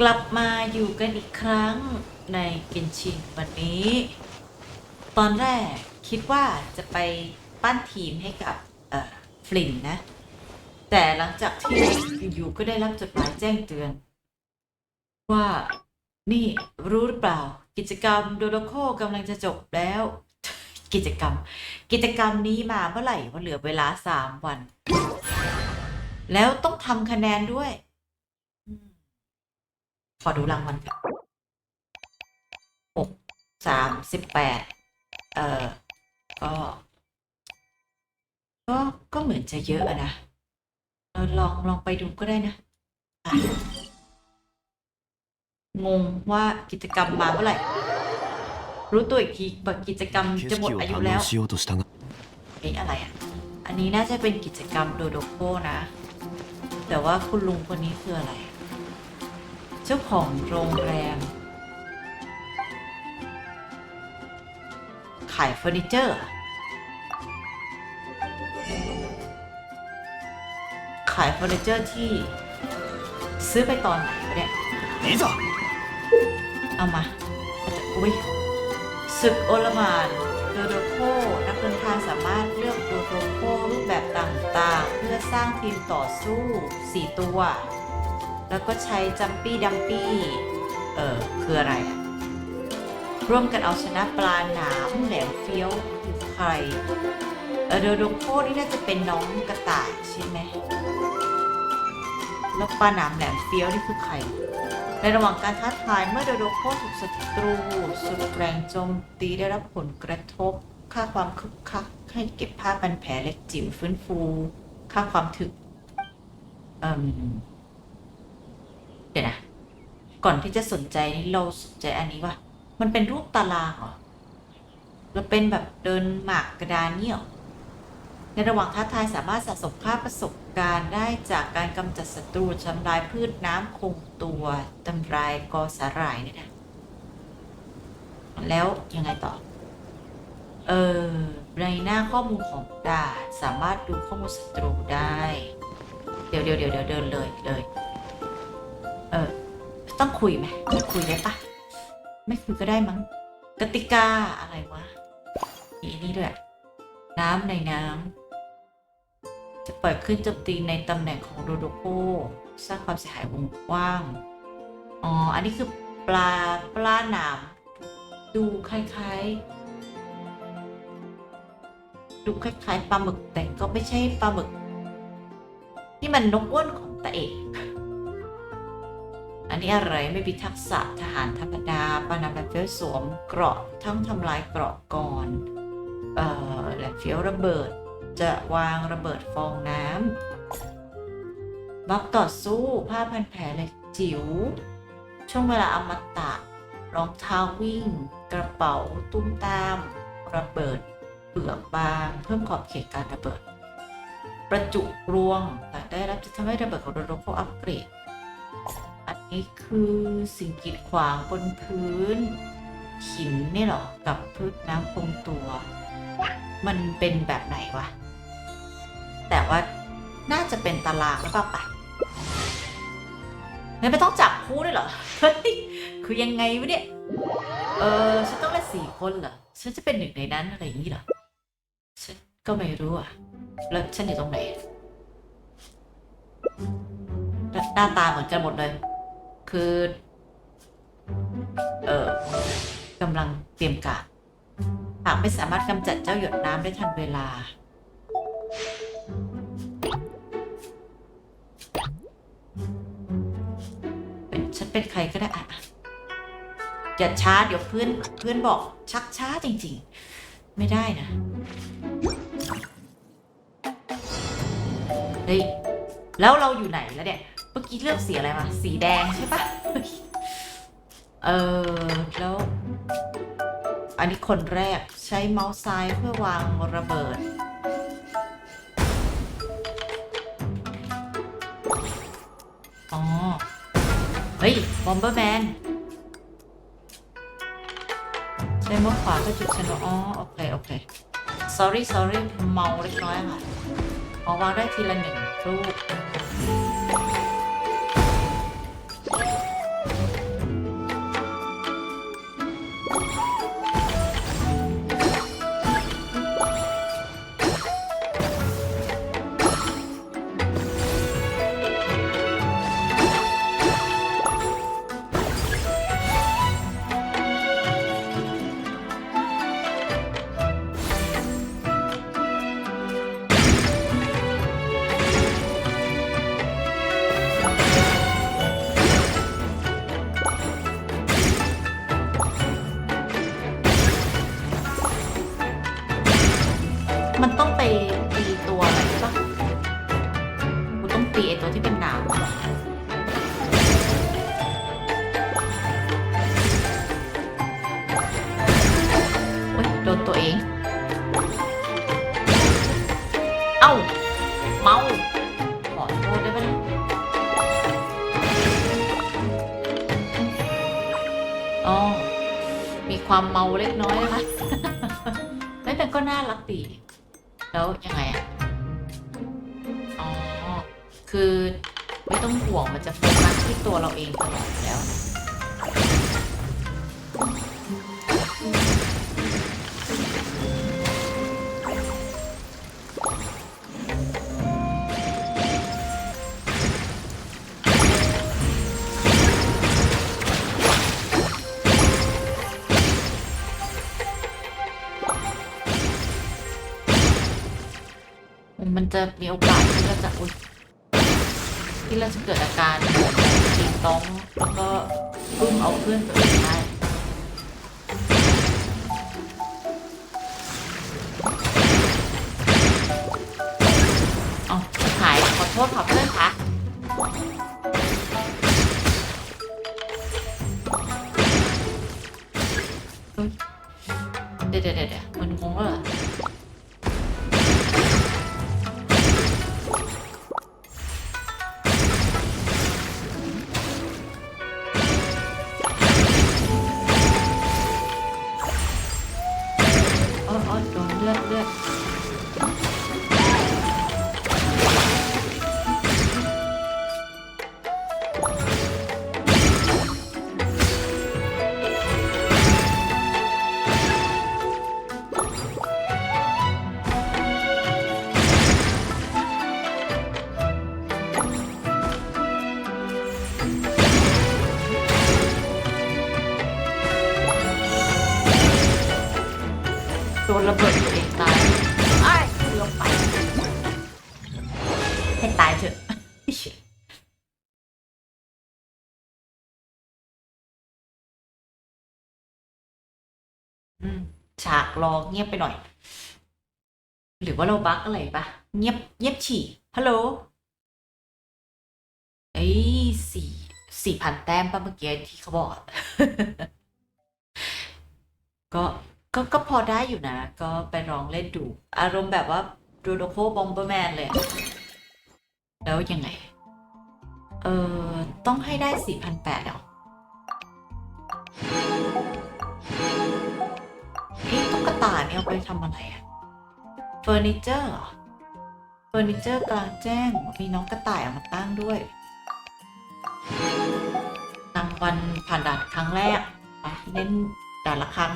กลับมาอยู่กันอีกครั้งในเกนชินวันนี้ ตอนแรกคิดว่าจะไปปั้นทีมให้กับเอ่อฟลินนะ แต่หลังจากที่อยู่ก็ได้รับจดหมายแจ้งเตือน ว่านี่รู้หรือเปล่า กิจกรรมโดโดโคกำลังจะจบแล้ว กิจกรรม กิจกรรมนี้มาเมื่อไหร่ว่าเหลือเวลาสามวัน แล้วต้องทำคะแนนด้วย ขอดูรางวัลหกสามสิบแปดเอ่อ ก็ ก็ ก็เหมือนจะเยอะนะลองลองไปดูก็ได้นะงงว่ากิจกรรมมาเมื่อไหร่ รู้ตัวอีกทีแบบกิจกรรมจะหมดอายุแล้วเอ๊ะอะไรอะ อันนี้น่าจะเป็นกิจกรรมโดโดโก้นะ แต่ว่าคุณลุงคนนี้คืออะไร จ้าของโรงแรม ขายเฟอร์นิเจอร์ ขายเฟอร์นิเจอร์ที่ ซื้อไปตอนไหนวะเนี่ยいざเอามาอาจจะอุ้ยศึกโอลหมานโดโดโคนักเดินทางสามารถเลือกโดโดโครูปแบบต่างๆ เพื่อสร้างทีมต่อสู้ 4 ตัว แล้วก็ใช้จัมปี้ดัมปี้เออคืออะไรอะร่วมกันเอาชนะปลาหนามแหลมเฟี้ยวคือใครเออโดโดโคนี่น่าจะเป็นน้องกระต่ายใช่ไหมแล้วปลาหนามแหลมเฟี้ยวนี่คือใคร ในระหว่างการท้าทายเมื่อโดโดโคถูกศัตรู สุดแรงโจมตีได้รับผลกระทบ ค่าความคึกคักให้เก็บผ้าพันแผลเล็กจิ๋วฟื้นฟู ค่าความถึก เอ่ม เดี๋ยวนะ ก่อนที่จะสนใจนี่เราสนใจอันนี้ว่า มันเป็นรูปตารางเหรอเราเป็นแบบเดินหมากกระดานเนี่ยเหรอในระหว่างท้าทายสามารถสะสมค่าประสบการณ์ได้จากการกำจัดศัตรูทำลายพืชน้ำคงตัวทำลายกอสาหร่ายเนี่ยนะ แล้วยังไงต่อ เออในหน้าข้อมูลของดาสามารถดูข้อมูลศัตรูได้ เดี๋ยวเดี๋ยวเดี๋ยวเดินเลยเลย เออ ต้องคุยไหมไม่คุยได้ปะไม่คุยก็ได้มั้งกติกาอะไรวะมีนี่ด้วย น้ำในน้ำจะปล่อยขึ้นโจมตีในตำแหน่งของโดโดโคสร้างความเสียหายวงกว้าง อ๋อ อันนี้คือปลาปลาหนามดูคล้ายๆ ดูคล้ายๆปลาหมึกแต่ก็ไม่ใช่ปลาหมึกนี่มันนกอ้วนของตาเอก นี้อะไรไม่มีทักษะทหารธรรมดาปานามแลมเฟลสวมเกราะทั้งทำลายเกราะก่อนเอ่อแลมเฟลระเบิด จะวางระเบิดฟองน้ำบล็อกต่อสู้ผ้าพันแผลเล็กจิ๋วช่วงเวลาอมตะรองเท้าวิ่ง กระเป๋าตุ้มตาม ระเบิดเปลือกบางเพิ่มขอบเขตการระเบิด ประจุรวงหลังได้รับจะทำให้ระเบิดของโดโดโคอัปเกรด นี้คือสิ่งกีดขวางบนพื้น หินนี่หรอ กับพืชน้ำคงตัว มันเป็นแบบไหนวะ แต่ว่าน่าจะเป็นตารางหรือเปล่าปะไม่ต้องจับคู่ด้วยเหรอ เฮ้ย คือยังไงวะเนี่ย เออ ฉันต้องเล่นสี่คนเหรอ ฉันจะเป็นหนึ่งในนั้นอะไรอย่างนี้เหรอ ฉันก็ไม่รู้อะแล้วฉันอยู่ตรงไหน หน้าตาเหมือนกันหมดเลย คือเออกำลังเตรียมการหากไม่สามารถกำจัดเจ้าหยดน้ำได้ทันเวลา เป็นฉันเป็นใครก็ได้อะอะอย่าช้าเดี๋ยวเพื่อนเพื่อนบอกชักช้าจริง ๆ ไม่ได้นะเฮ้ยแล้วเราอยู่ไหนแล้วเนี่ย กี้เลือกสีอะไรมา สีแดงใช่ปะเออแล้ว อันนี้คนแรกใช้เมาส์ซ้ายเพื่อวางระเบิด อ๋อ เฮ้ย บอมเบอร์แมน ใช้มือขวาก็จุดชนวนอ๋อ โอเค โอเค sorry sorry เมาเล็กน้อยค่ะขอวางได้ทีละหนึ่งรูป ยังไงอะอ๋อ คือไม่ต้องห่วงมันจะโฟกัสที่ตัวเราเองตลอดแล้ว จะมีโอกาสที่เราจะอุยที่เราจะเกิดอาการเหมือนติงต้องแล้วก็รุ้มเอาเพื่อนตัวเองได้เอาขายขอโทษขอเพื่อนคะ รอเงียบไปหน่อย หรือว่าเราบั๊กอะไรปะเงียบเงียบฉี่ฮัลโหลเอ้ยสี่สี่พันแต้มปะเมื่อกี้ที่เขาบอกก็ก็ก็พอได้อยู่นะ ก็ไปลองเล่นดู อารมณ์แบบว่าโดโดโคบอมเบอร์แมนเลย แล้วยังไง เออต้องให้ได้สี่พันแปดเหรอ นี่ยเอาไปทำอะไรอะเฟอร์นิเจอร์เหรอ เฟอร์นิเจอร์กลางแจ้ง มีน้องกระต่ายเอามาตั้งด้วยรางวัลผ่านด่านครั้งแรกเล่นด่านละครั้ง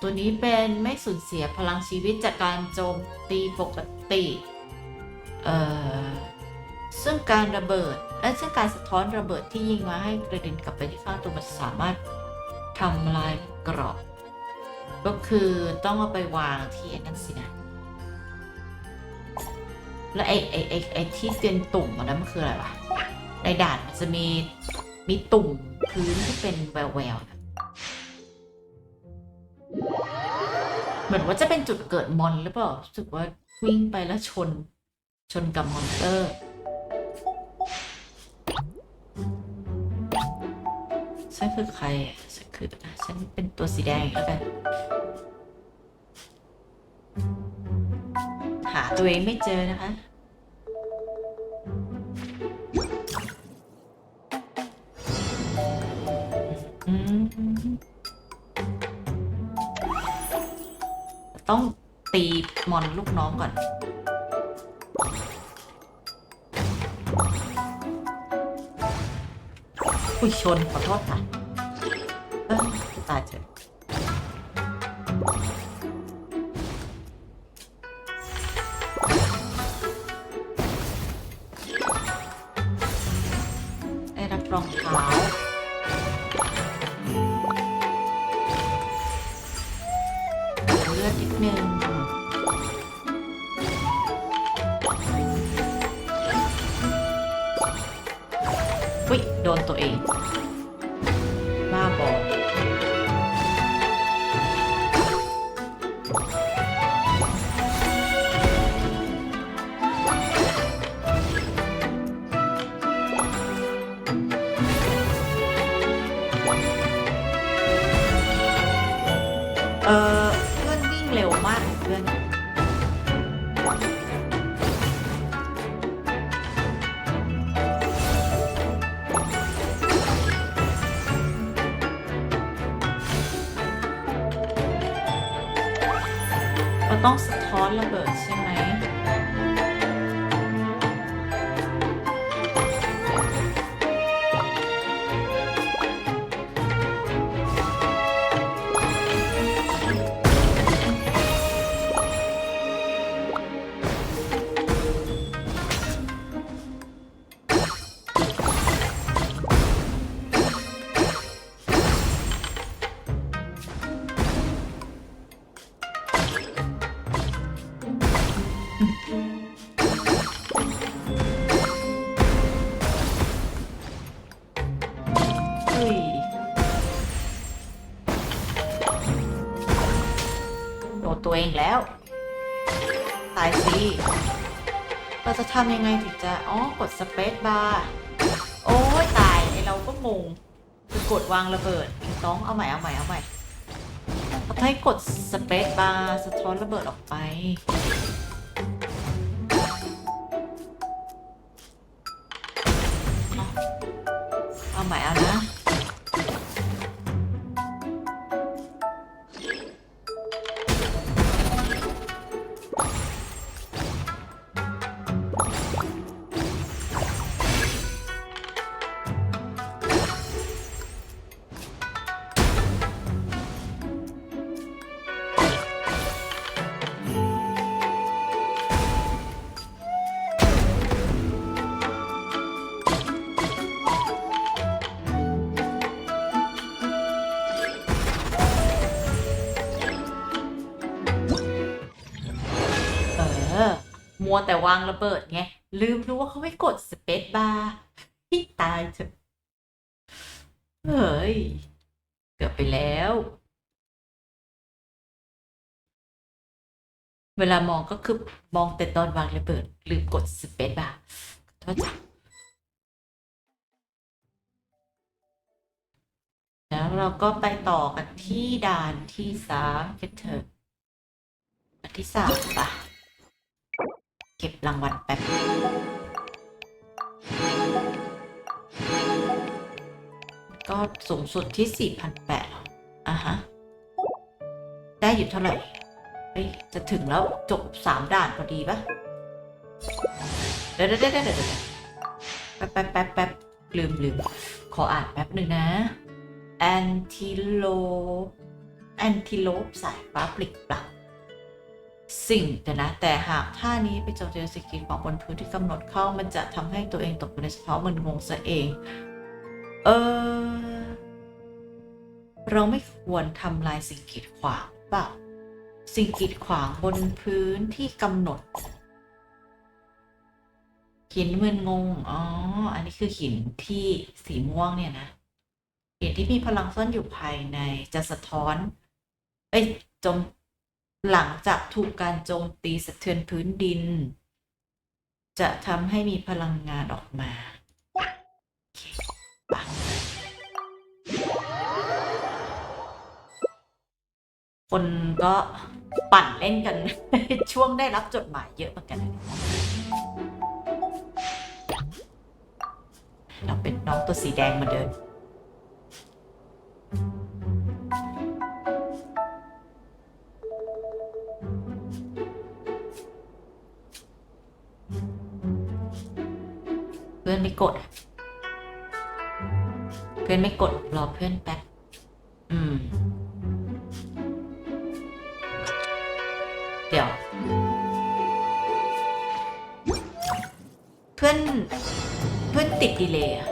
ตัวนี้เป็นไม่สูญเสียพลังชีวิตจากการโจมตีปกติ เอ่อ ซึ่งการระเบิดและซึ่งการสะท้อนระเบิดที่ยิงมาให้กระเด็นกลับไปที่ข้างตัวมันสามารถทำลายกรอบ ก็คือต้องเอาไปวางที่ไอ้นั่นสินะ แล้วไอ้ไอ้ไอ้ไอ้ที่เป็นตุ่มอันนั้นมันคืออะไรวะ ในด่านมันจะมีมีตุ่มพื้นที่เป็นแววแววๆเหมือนว่าจะเป็นจุดเกิดมอนหรือเปล่ารู้สึกว่าวิ่งไปแล้วชน ชนกับมอนเตอร์ ฉันคือใครอะ คืออะฉันเป็นตัวสีแดงแล้วกัน หาตัวเองไม่เจอนะคะ อืมต้องตีมอนลูกน้องก่อน อุ้ยชนขอโทษค่ะ ตายเถอะได้รับรองเท้าเลือดนิดนึงวิโดนตัวเอง ราต้องสะท้อนระเบิดใช่ไหม ตัวเองแล้ว ตายสิเราจะทำยังไงถึงจะ อ๋อ กดสเปซบาร์ โอ้ยตายไอเราก็งงคือกดวางระเบิดต้องเอาใหม่ เอาใหม่ เอาใหม่เขาให้กดสเปซบาร์สะท้อนระเบิดออกไป มัวแต่วางระเบิดไง ลืมรู้ว่าเขาไม่กดสเปซบาร์ที่ตายเถอะเฮ้ย เกือบไปแล้ว เวลามองก็คือมองแต่ตอนวางระเบิด ลืมกดสเปซบาร์ขอโทษจ้ะแล้วเราก็ไปต่อกันที่ด่านที่สามกันเถอะด่านที่สามปะ เก็บรางวัลแป๊บก็สูงสุดที่ 4,800อะฮะ ได้อยู่เท่าไหร่ เฮ้ย จะถึงแล้วจบสามด่านพอดีปะเดี๋ยวเดี๋ยวเดี๋ยวเดี๋ยวแป๊บแป๊บแป๊บแป๊บลืมลืมขออ่านแป๊บหนึ่งนะ แอนติโลแอนติโลปสายฟ้าปลิกปลัก สิ่งแต่นะ แต่หากท่านี้ไปจมตีสิ่งกีดขวางบนพื้นที่กำหนดเข้ามันจะทำให้ตัวเองตกอยู่ในสภาวะมึนงงซะเอง เออ เราไม่ควรทำลายสิ่งกีดขวางเปล่าสิ่งกีดขวางบนพื้นที่กำหนด หินมึนงง อ๋อ อันนี้คือหินที่สีม่วงเนี่ยนะหินที่มีพลังซ่อนอยู่ภายในจะสะท้อน เอ้ยจม หลังจากถูกการโจมตีสะเทือนพื้นดิน จะทำให้มีพลังงานออกมาคนก็ปั่นเล่นกัน ช่วงได้รับจดหมายเยอะเหมือนกัน เราเป็นน้องตัวสีแดงมาเดิน กด เพื่อนไม่กดรอเพื่อนแป๊บ อืม เดี๋ยว เพื่อน เพื่อนติดดีเลย์อะ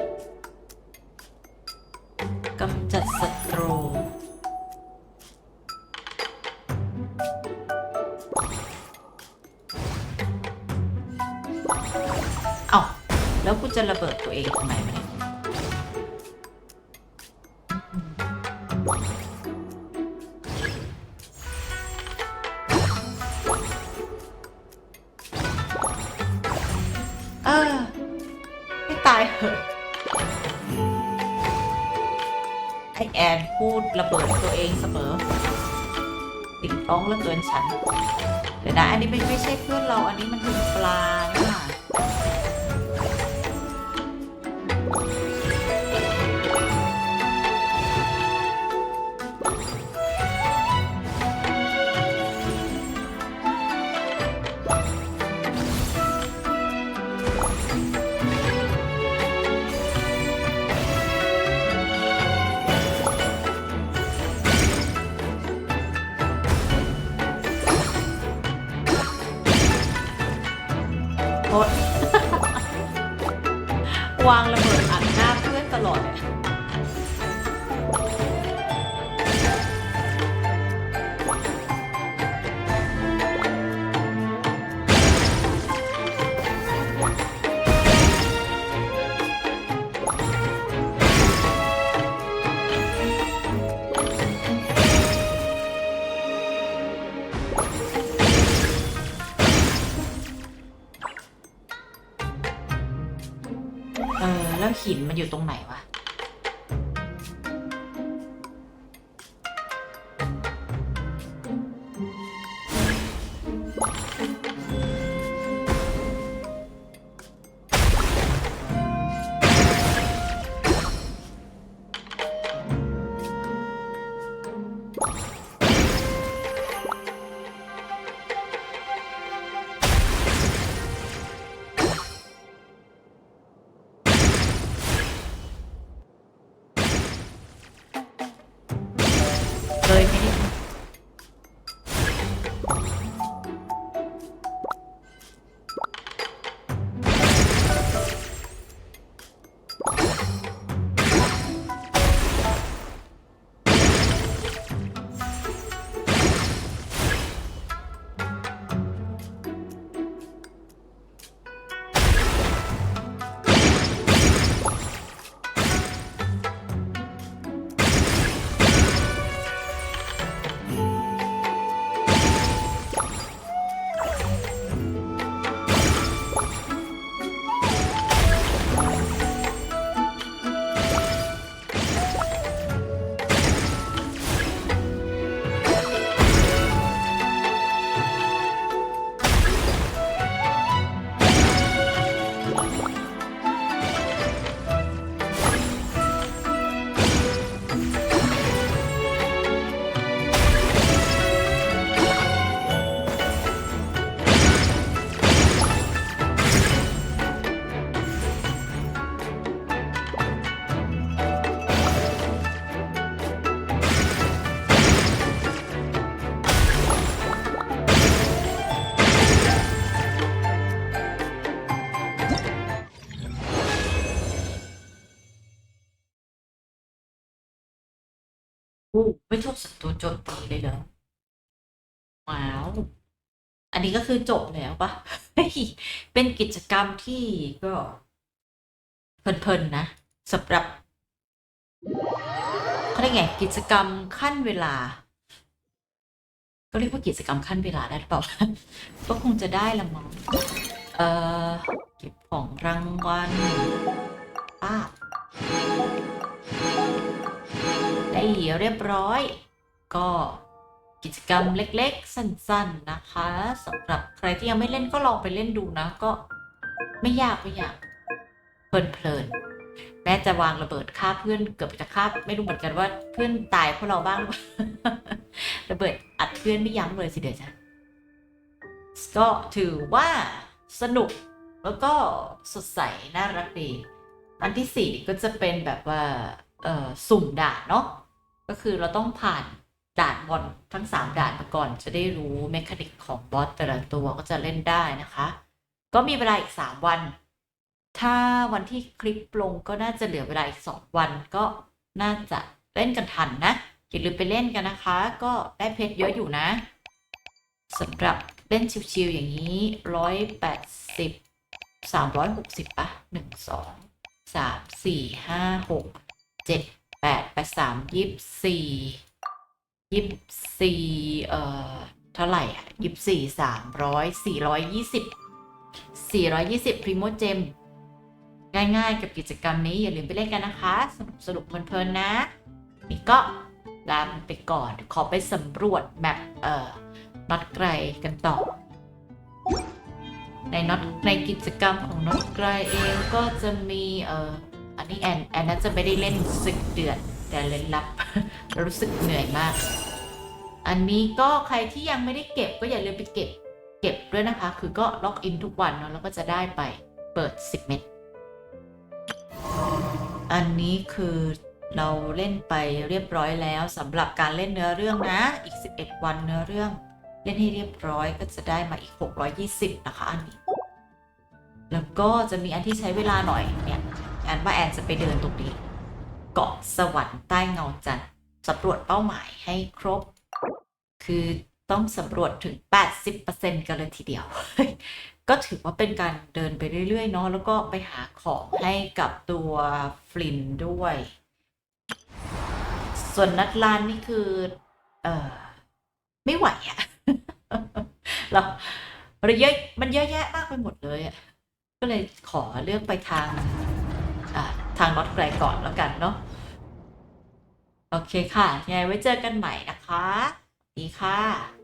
ไม่ถูกศัตรูโจมตีเลยเหรอว้าว อันนี้ก็คือจบแล้วปะเป็นกิจกรรมที่ก็เพลินๆนะสำหรับเขาเรียกไงกิจกรรมขั้นเวลา ก็เรียกว่ากิจกรรมขั้นเวลาได้หรือเปล่า ก็คงจะได้ละมั้งเอ่อเก็บของรางวัลป้า ได้เรียบร้อย ก็กิจกรรมเล็กๆ สั้นๆนะคะสำหรับใครที่ยังไม่เล่นก็ลองไปเล่นดูนะ ก็ไม่ยากไม่ยากเพลินๆแม้จะวางระเบิดฆ่าเพื่อนเกือบจะฆ่าไม่รู้เหมือนกันว่าเพื่อนตายเพราะเราบ้างหรือเปล่าระเบิดอัดเพื่อนไม่ยั้งเลยสิเดี๋ยวจ้ะก็ถือว่าสนุกแล้วก็สดใสน่ารักดี อันที่สี่ก็จะเป็นแบบว่า เอ่อ สุ่มด่านเนาะ ก็คือเราต้องผ่านด่านบอลทั้ง 3 ด่านมาก่อนจะได้รู้เมคานิกของบอสแต่ละตัวก็จะเล่นได้นะคะ ก็มีเวลาอีก 3 วัน ถ้าวันที่คลิปลงก็น่าจะเหลือเวลาอีก 2 วันก็น่าจะเล่นกันทันนะอย่าลืมไปเล่นกันนะคะ ก็ได้เพชรเยอะอยู่นะสำหรับเล่นชิวๆอย่างนี้ 180 360ปะ1 2 3 4 5 6 7 ดแปดแปดสามยี่สี่ยี่สี่เอ่อเท่าไหร่อะยี่สี่สามร้อยสี่ร้อยยี่สิบสี่ร้อยยี่สิบพรีโมเจมง่ายๆ กับกิจกรรมนี้อย่าลืมไปเล่นกันนะคะ สนุกสนุกเพลินๆนะ นี่ก็ลาไปก่อน ขอไปสำรวจแมปเอ่อน็อตไกลกันต่อ ในน็อตในกิจกรรมของน็อตไกลเองก็จะมีเอ่อ อันนี้แอนแอนน่าจะไม่ได้เล่นศึกเดือดแต่เล่นลับ รู้สึกเหนื่อยมาก อันนี้ก็ใครที่ยังไม่ได้เก็บก็อย่าลืมไปเก็บ เก็บด้วยนะคะ คือก็ล็อกอินทุกวันเนาะแล้วก็จะได้ไปเปิด 10 เม็ดอันนี้คือเราเล่นไปเรียบร้อยแล้วสำหรับการเล่นเนื้อเรื่องนะ อีก 11 วันเนื้อเรื่อง เล่นให้เรียบร้อยก็จะได้มาอีก 620 นะคะอันนี้ แล้วก็จะมีอันที่ใช้เวลาหน่อยเนี่ย แอนว่าแอนจะไปเดินตรงนี้เกาะสวรรค์ใต้เงาจันทร์สำรวจเป้าหมายให้ครบ คือต้องสำรวจถึง 80%กันเลยทีเดียว ก็ถือว่าเป็นการเดินไปเรื่อย ๆ เนาะแล้วก็ไปหาของให้กับตัวฟลินด้วย ส่วนนัดลานนี่คือ เออไม่ไหวอะเราเราเยอะมันเยอะแยะมากไปหมดเลยอะก็เลยขอเลือกไปทาง ทางน็อตไกลก่อนแล้วกันเนาะโอเคค่ะยังไงไว้เจอกันใหม่นะคะ ดีค่ะ